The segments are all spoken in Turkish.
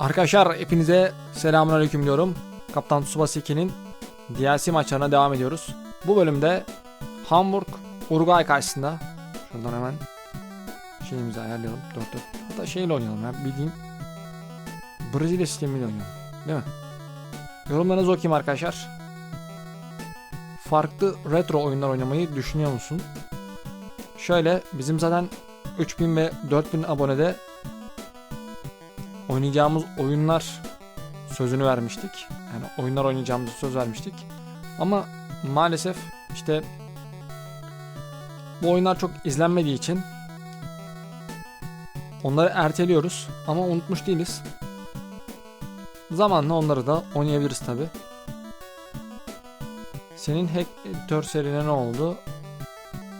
Arkadaşlar hepinize selamünaleyküm diyorum. Kaptan Tsubasa 2'nin DLC maçlarına devam ediyoruz. Bu bölümde Hamburg Uruguay karşısında şuradan hemen şeyimizi ayarlayalım 4 4. Hatta şeyle oynayalım ya bildiğin Brezilya sistemiyle oynayalım. Değil mi? Yorumlarınızı okuyayım arkadaşlar. Farklı retro oyunlar oynamayı düşünüyor musun? Şöyle bizim zaten 3000 ve 4000 abonede oynayacağımız oyunlar sözünü vermiştik. Yani oyunlar oynayacağımızı söz vermiştik. Ama maalesef işte bu oyunlar çok izlenmediği için onları erteliyoruz ama unutmuş değiliz. Zamanla onları da oynayabiliriz tabi. Senin Hack Editor serine ne oldu?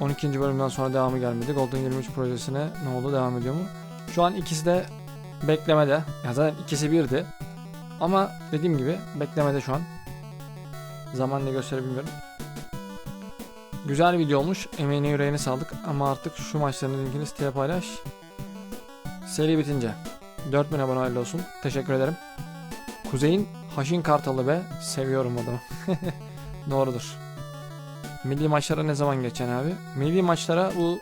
12. bölümden sonra devamı gelmedi. Golden 23 projesine ne oldu? Devam ediyor mu? Şu an ikisi de beklemede. Ya zaten ikisi birdi. Ama dediğim gibi beklemede şu an. Zamanla gösterebilmiyorum. Güzel video olmuş. Emeğine yüreğine sağlık. Ama artık şu maçların linkini siteye paylaş. Seri bitince. 4000 abone hayırlı olsun. Teşekkür ederim. Kuzey'in Haşin Kartalı be. Seviyorum adamı. Doğrudur. Milli maçlara ne zaman geçen abi? Milli maçlara bu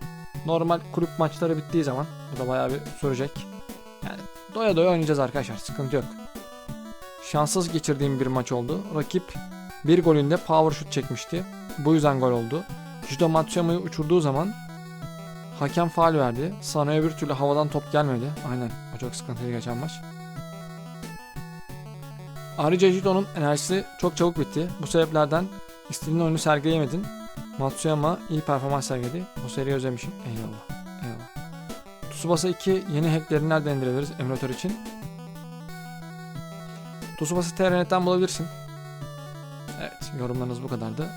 normal kulüp maçları bittiği zaman. Bu da bayağı bir sürecek. Yani doya doya oynayacağız arkadaşlar. Sıkıntı yok. Şanssız geçirdiğim bir maç oldu. Rakip bir golünde power shoot çekmişti. Bu yüzden gol oldu. Judo Matsuyama'yı uçurduğu zaman hakem faal verdi. Sana öbür türlü havadan top gelmedi. Aynen. O çok sıkıntıydı geçen maç. Ayrıca Judo'nun enerjisi çok çabuk bitti. Bu sebeplerden istediğin oyunu sergileyemedin. Matsuyama iyi performans sergiledi. Bu seriyi özlemişim. Eyvallah. Tsubasa 2 yeni hacklerini nereden indirebiliriz emülatör için? Tsubasa TRNet'ten bulabilirsin. Evet yorumlarınız bu kadardı.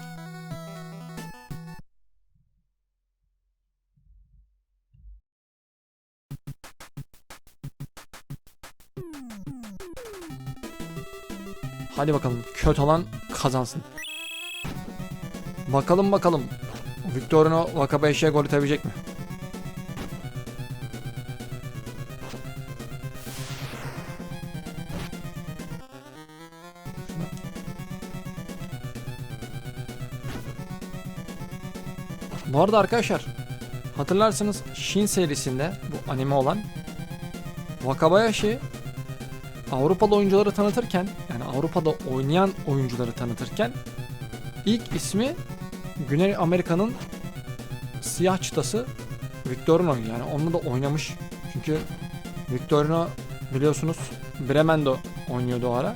Hadi bakalım kötü olan kazansın. Bakalım bakalım. Victorino Wakabayashi'ye gol atabilecek mi? Arada arkadaşlar hatırlarsanız Shin serisinde bu anime olan Wakabayashi Avrupalı oyuncuları tanıtırken yani Avrupa'da oynayan oyuncuları tanıtırken ilk ismi Güney Amerika'nın siyah çıtası Victorino yani onunla da oynamış. Çünkü Victorino biliyorsunuz Bremen'de oynuyordu o ara.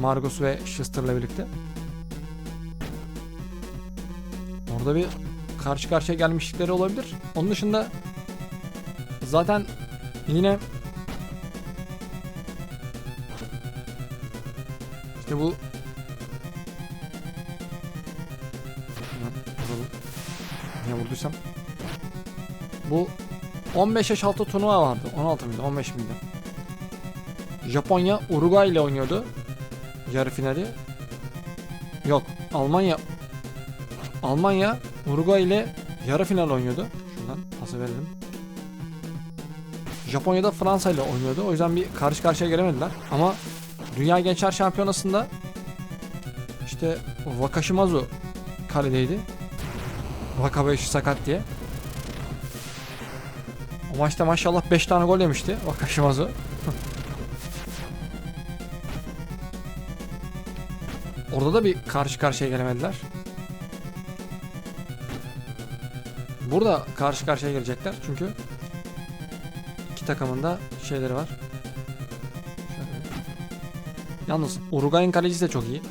Margus ve Schuster'la birlikte. Orada bir karşı karşıya gelmişlikleri olabilir. Onun dışında zaten yine işte bu. Niye vurduysam bu 15 yaş altı turnuva vardı. 16 mıydı? 15 miydi? Japonya Uruguay ile oynuyordu. Yarı finali. Yok. Almanya Almanya Uruguay ile yarı final oynuyordu. Şuradan pası verelim. Japonya'da Fransa ile oynuyordu. O yüzden bir karşı karşıya gelemediler. Ama Dünya Gençler Şampiyonası'nda işte Wakashimazu kaledeydi. Wakabayashi sakat diye. O maçta maşallah 5 tane gol yemişti Wakashimazu. Orada da bir karşı karşıya gelemediler. Burada karşı karşıya gelecekler çünkü iki takımın da şeyleri var. Yalnız Uruguay'ın kalecisi de çok iyi.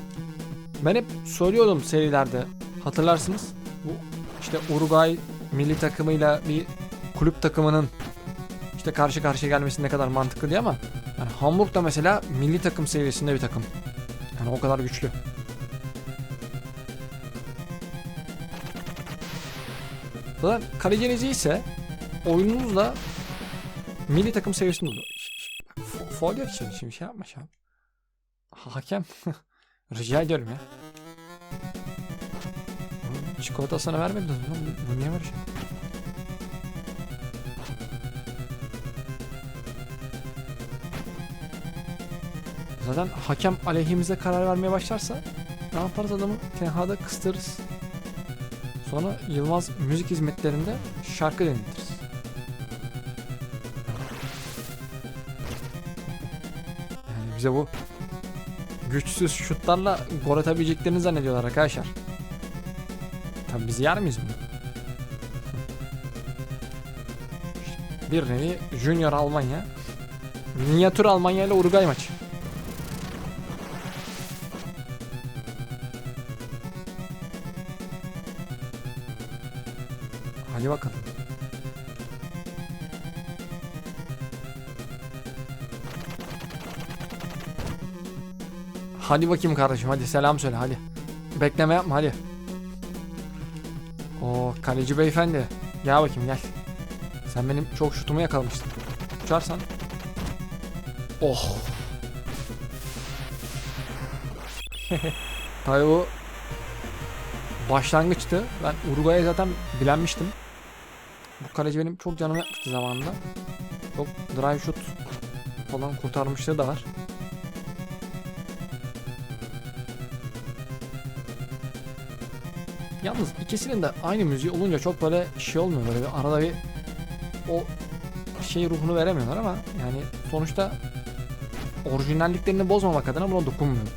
Ben hep söylüyordum serilerde hatırlarsınız. Bu işte Uruguay milli takımıyla bir kulüp takımının işte karşı karşıya gelmesi ne kadar mantıklı diye ama yani Hamburg da mesela milli takım seviyesinde bir takım. Yani o kadar güçlü. Zaten kaleciniz iyiyse oyununuz da milli takım seviyesinde olur. Foul yok şimdi, şimdi şey yapma an. Hakem rica ediyorum ya. Çikolata sana vermedi? Bu, bu niye böyle şey? Zaten hakem aleyhimize karar vermeye başlarsa ne yaparız adamı tenhada kıstırırız. Sonra Yılmaz müzik hizmetlerinde şarkı dinletiriz. Yani bize bu güçsüz şutlarla gol atabileceklerini zannediyorlar arkadaşlar. Tabii biz yer miyiz bunu? Bir nevi Junior Almanya. Minyatür Almanya ile Uruguay maçı. Hadi bakayım kardeşim hadi selam söyle hadi. Bekleme yapma hadi. O kaleci beyefendi. Gel bakayım gel. Sen benim çok şutumu yakalamıştın. Uçarsan. Oh. Tabii bu başlangıçtı. Ben Uruguay'a zaten bilenmiştim. Bu kaleci benim çok canımı yakmıştı zamanında. Çok drive shoot falan kurtarmışlığı da var. Yalnız ikisinin de aynı müziği olunca çok böyle şey olmuyor böyle bir arada bir o şey ruhunu veremiyorlar ama yani sonuçta orijinalliklerini bozmamak adına buna dokunmuyor.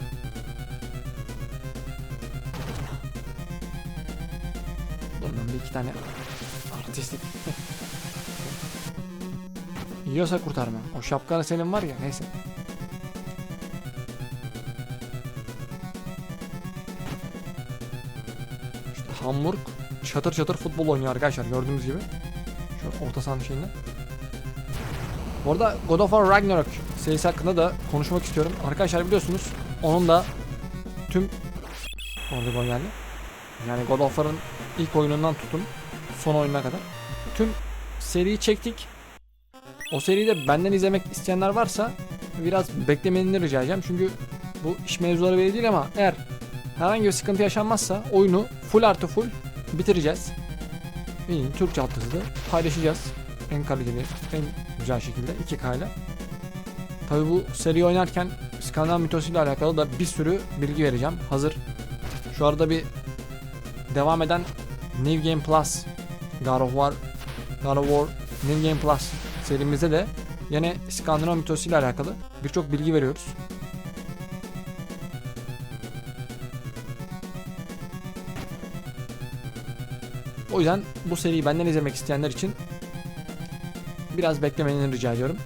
Bundan bir iki tane artistik Yiyorsa kurtarma. O şapkanı senin var ya neyse. Hamburg çatır çatır futbol oynuyor arkadaşlar gördüğünüz gibi. Şu orta sahanın şeyinde. Bu arada God of War Ragnarok serisi hakkında da konuşmak istiyorum. Arkadaşlar biliyorsunuz onun da tüm orada gol geldi. Yani God of War'ın ilk oyunundan tutun son oyununa kadar. Tüm seriyi çektik. O seriyi de benden izlemek isteyenler varsa biraz beklemeni rica edeceğim. Çünkü bu iş mevzuları belli değil ama eğer herhangi bir sıkıntı yaşanmazsa oyunu full artı full bitireceğiz. İyi, Türkçe altyazıda paylaşacağız. En kaliteli, en güzel şekilde 2K ile. Tabi bu seri oynarken skandal mitosuyla alakalı da bir sürü bilgi vereceğim. Hazır şu arada bir devam eden New Game Plus God of War God of War New Game Plus serimizde de yine Skandinav mitosuyla alakalı birçok bilgi veriyoruz. O yüzden bu seriyi benden izlemek isteyenler için biraz beklemeni rica ediyorum.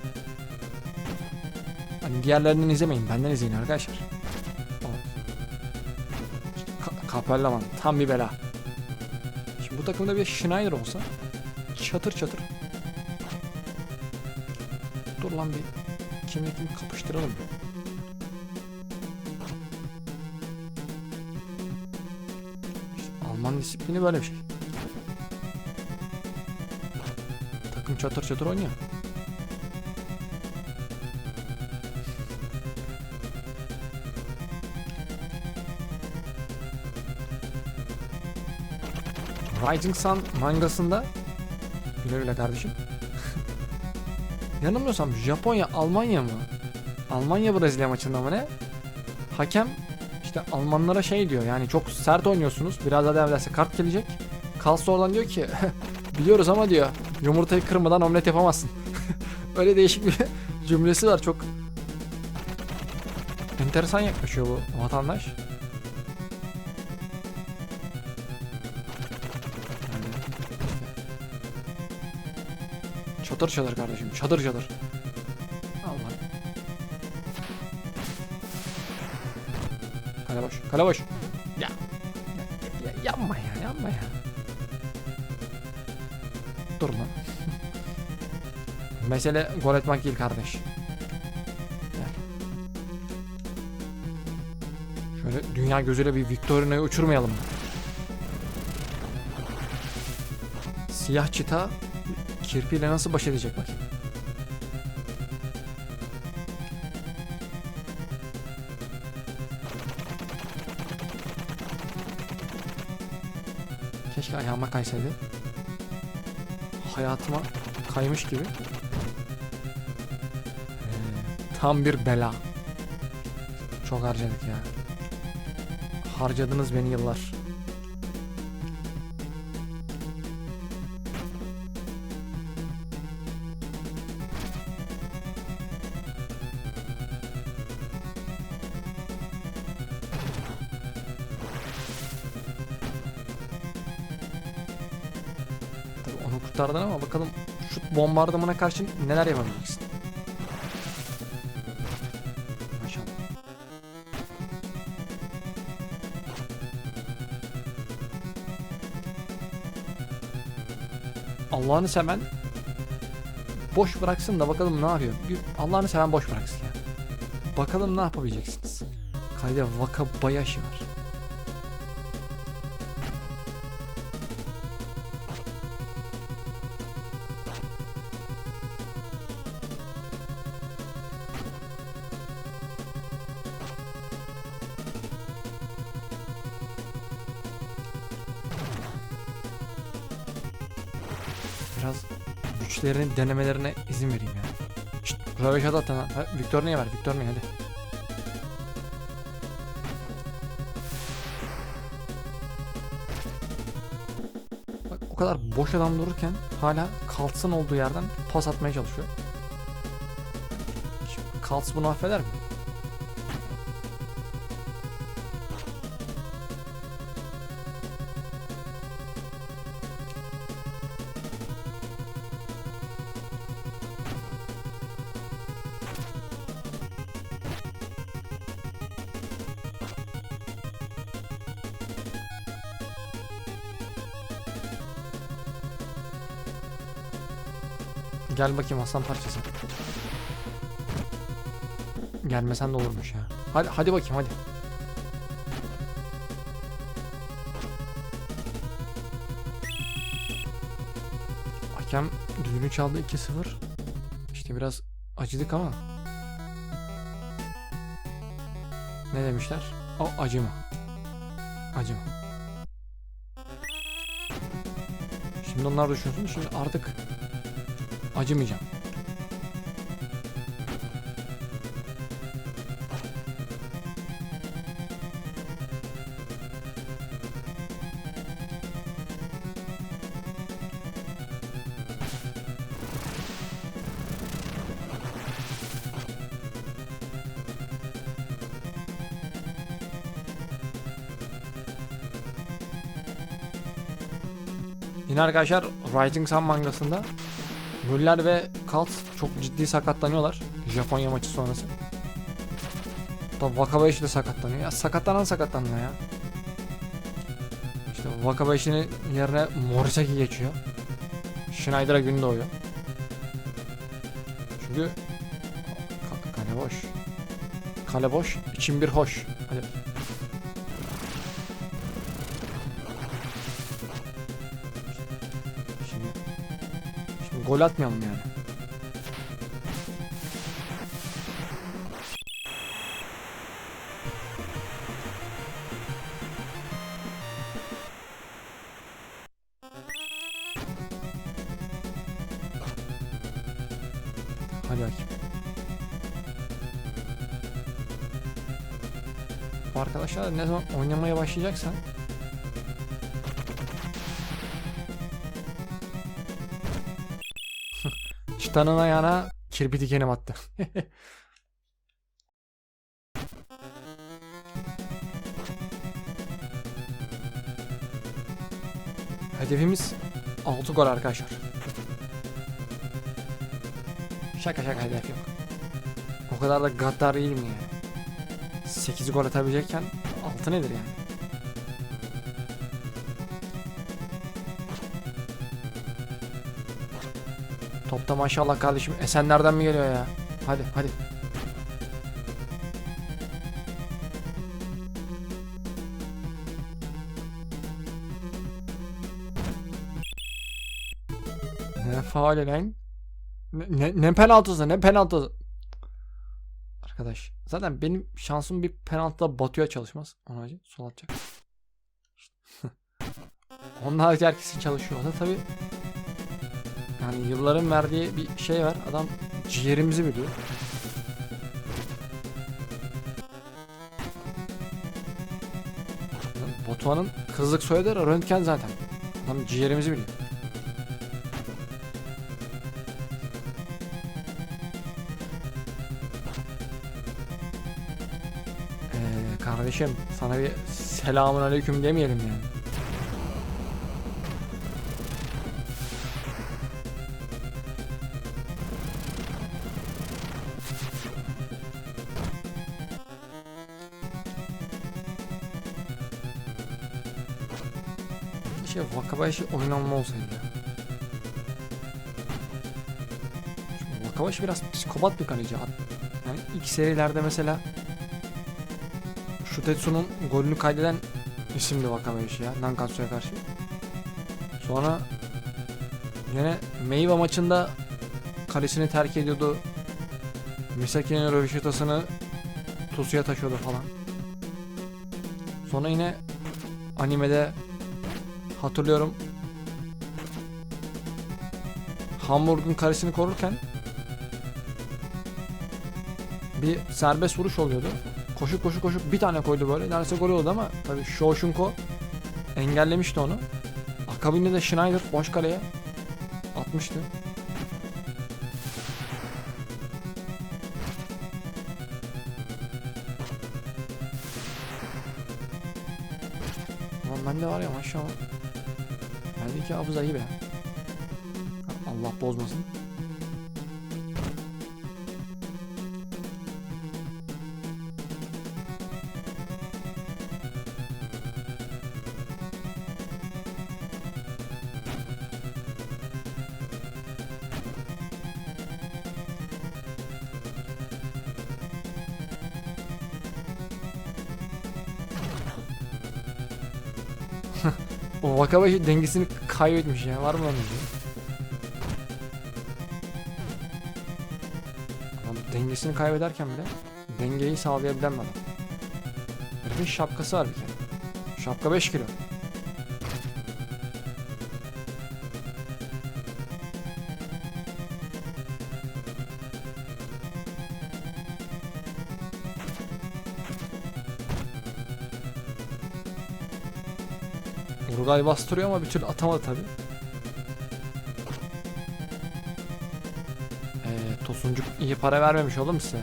Hani diğerlerinden izlemeyin, benden izleyin arkadaşlar. İşte Ka- Kapelleman tam bir bela. Şimdi bu takımda bir Schneider olsa çatır çatır. Dur lan bir kimlikimi kapıştıralım. İşte Alman disiplini böyle bir şey. Çatır çatır oynuyor. Rising Sun mangasında güle güle kardeşim. Yanılmıyorsam Japonya Almanya mı? Almanya Brezilya maçında mı ne? Hakem işte Almanlara şey diyor yani çok sert oynuyorsunuz. Biraz daha devam ederse kart gelecek. Kalsı oradan diyor ki biliyoruz ama diyor yumurtayı kırmadan omlet yapamazsın. Öyle değişik bir cümlesi var çok enteresan yaklaşıyor bu vatandaş. Çatır çatır kardeşim çadır çadır. Allah. Kale boş. Durma. Mesele gol etmek değil kardeş. Şöyle dünya gözüyle bir Victoria'yı uçurmayalım. Siyah çita kirpiyle nasıl baş edecek bakayım. Keşke ayağıma kaysaydı. Hayatıma kaymış gibi. Tam bir bela. Çok harcadık ya. Harcadınız beni yıllar. Kurtardın ama bakalım şu bombardımana karşı neler yapabileceksin. Allah'ını seven boş bıraksın da bakalım ne yapıyor. Allah'ını seven boş bıraksın ya. Bakalım ne yapabileceksiniz. Kayda Vaka Bayaşı var. Güçlerini denemelerine izin vereyim ya. Şşt, Röveşat at lan. Ha, Victor niye ver? Victor niye hadi. Bak o kadar boş adam dururken hala Kaltz'ın olduğu yerden pas atmaya çalışıyor. Kaltz bunu affeder mi? Gel bakayım aslan parçası. Gelmesen de olurmuş ya. Hadi hadi bakayım hadi. Hakem düdüğünü çaldı 2-0. İşte biraz acıdık ama. Ne demişler? O acıma. Acıma. Şimdi onlar düşünsün. Şimdi artık acımayacağım. Yine arkadaşlar Rising Sun mangasında Müller ve Kalt çok ciddi sakatlanıyorlar. Japonya maçı sonrası. Da Wakabayashi de sakatlanıyor. Ya sakatlanan sakatlanıyor ya. İşte Wakabayashi'nin yerine Morisaki geçiyor. Schneider'a gün doğuyor. Çünkü Ka- kale boş. Kale boş, için bir hoş. Hadi. Gol atmayalım yani. Hadi. Bu arkadaşlar ne zaman oynamaya başlayacaksan Çıtanın ayağına kirpi dikeni battı. Hedefimiz 6 gol arkadaşlar. Şaka şaka hedef yok. O kadar da gaddar değilim yani. 8 gol atabilecekken 6 nedir yani? Topta maşallah kardeşim Esenler'den mi geliyor ya? Hadi hadi. Ne faali lan? Ne, ne, penaltısı ne penaltısı? Arkadaş zaten benim şansım bir penaltıda Batu'ya çalışmaz. Ona acı sol atacak. Onun harici herkesin çalışıyor. O da tabi yani yılların verdiği bir şey var. Adam ciğerimizi biliyor. Batuhan'ın kızlık soyadı röntgen zaten. Adam ciğerimizi biliyor. Ee, kardeşim sana bir selamun aleyküm demeyelim yani. Wakabayashi oynanma olsaydı. Çünkü Wakabayashi biraz psikopat bir kaleci. Yani ilk serilerde mesela şu Tetsu'nun golünü kaydeden isimdi Wakabayashi ya Nankatsu'ya karşı. Sonra yine Meiwa maçında kalesini terk ediyordu. Misaki'nin röveşatasını Tosu'ya taşıyordu falan. Sonra yine animede hatırlıyorum Hamburg'un karesini korurken bir serbest vuruş oluyordu. Koşup koşup koşup bir tane koydu böyle. Neredeyse gol oldu ama tabii Shoshunko engellemişti onu. Akabinde de Schneider boş kaleye atmıştı. Ulan bende var ya maşallah. Hafıza be. Allah bozmasın. O Wakabayashi dengesini kaybetmiş ya. Var mı lan bir şey? Dengesini kaybederken bile dengeyi sağlayabilen bir adam. Herifin şapkası var bir kere. Şapka 5 kilo. Uruguay bastırıyor ama bir türlü atamadı tabi. Ee, Tosuncuk iyi para vermemiş oğlum size.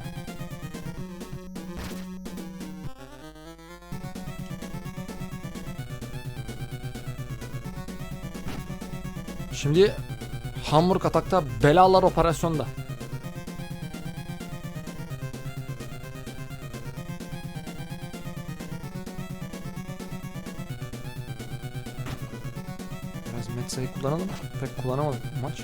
Şimdi Hamburg atakta belalar operasyonda. Biraz Metsa'yı kullanalım. Pek kullanamadık bu maç.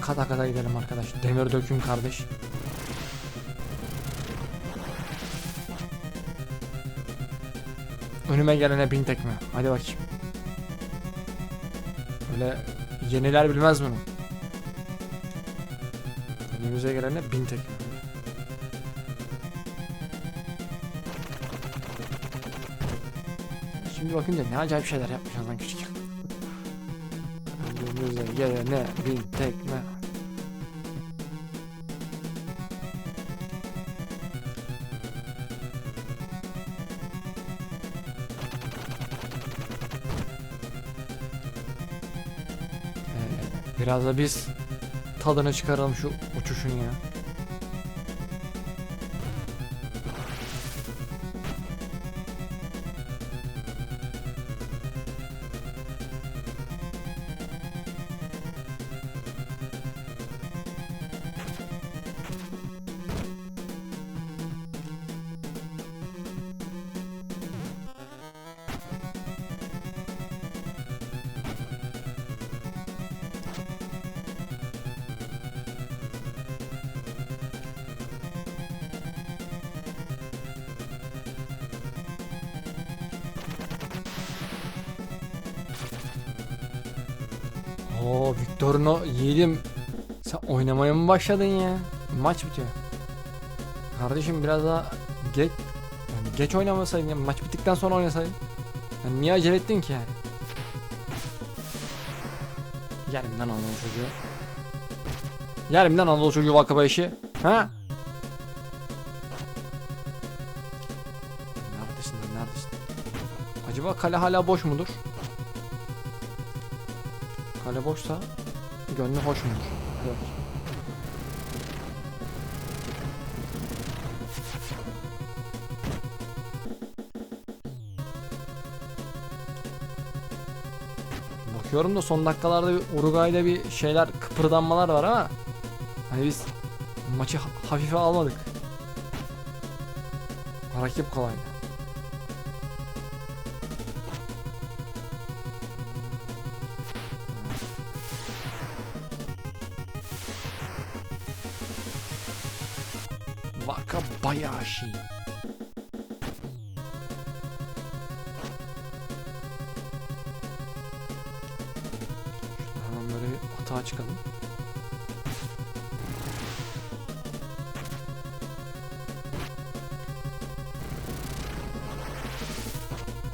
Kata kata gidelim arkadaş. Demir döküm kardeş. Önüme gelene bin tekme. Hadi bakayım. Öyle yeniler bilmez bunu. Önümüze gelene bin tekme. Şimdi bakınca ne acayip şeyler yapmışız lan küçük. Önümüze gelene bin tekme. Biraz da biz tadını çıkaralım şu uçuşun ya. Oo Victorino yiğidim. Sen oynamaya mı başladın ya? Maç bitiyor. Kardeşim biraz daha geç yani geç oynamasaydın ya maç bittikten sonra oynasaydın. Yani niye acele ettin ki yani? Yerim lan Anadolu çocuğu. Yerim lan Anadolu çocuğu vakıba işi. Ha? Neredesin neredesin? Acaba kale hala boş mudur? Kale boşsa gönlü hoş mudur? Evet. Bakıyorum da son dakikalarda bir Uruguay'da bir şeyler kıpırdanmalar var ama hani biz maçı ha- hafife almadık. Rakip kolaydı. Wakabayashi. Şuradan Hemen böyle atağa çıkalım.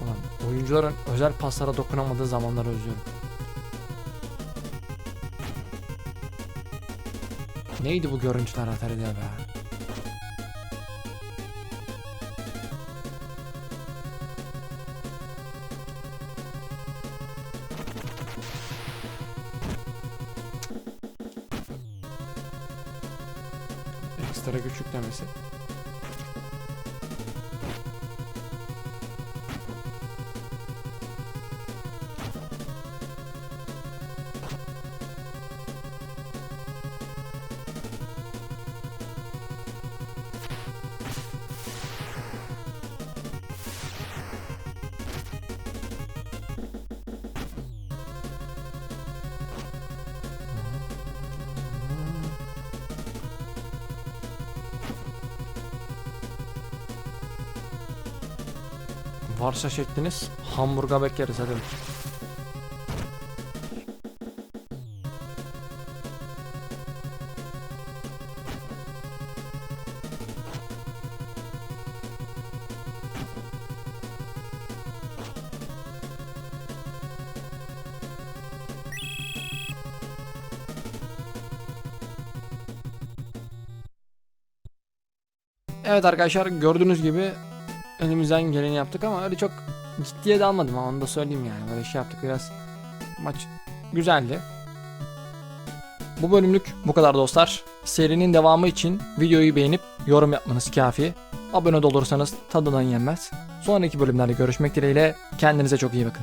Ulan oyuncuların özel paslara dokunamadığı zamanları özlüyorum. Neydi bu görüntüler Atari'de be? Ekstra güç yüklemesi. Varsa şekliniz hamburger bekleriz hadi. Evet arkadaşlar gördüğünüz gibi elimizden geleni yaptık ama öyle çok ciddiye de almadım ama onu da söyleyeyim yani. Böyle şey yaptık biraz. Maç güzeldi. Bu bölümlük bu kadar dostlar. Serinin devamı için videoyu beğenip yorum yapmanız kafi. Abone de olursanız tadından yenmez. Sonraki bölümlerde görüşmek dileğiyle kendinize çok iyi bakın.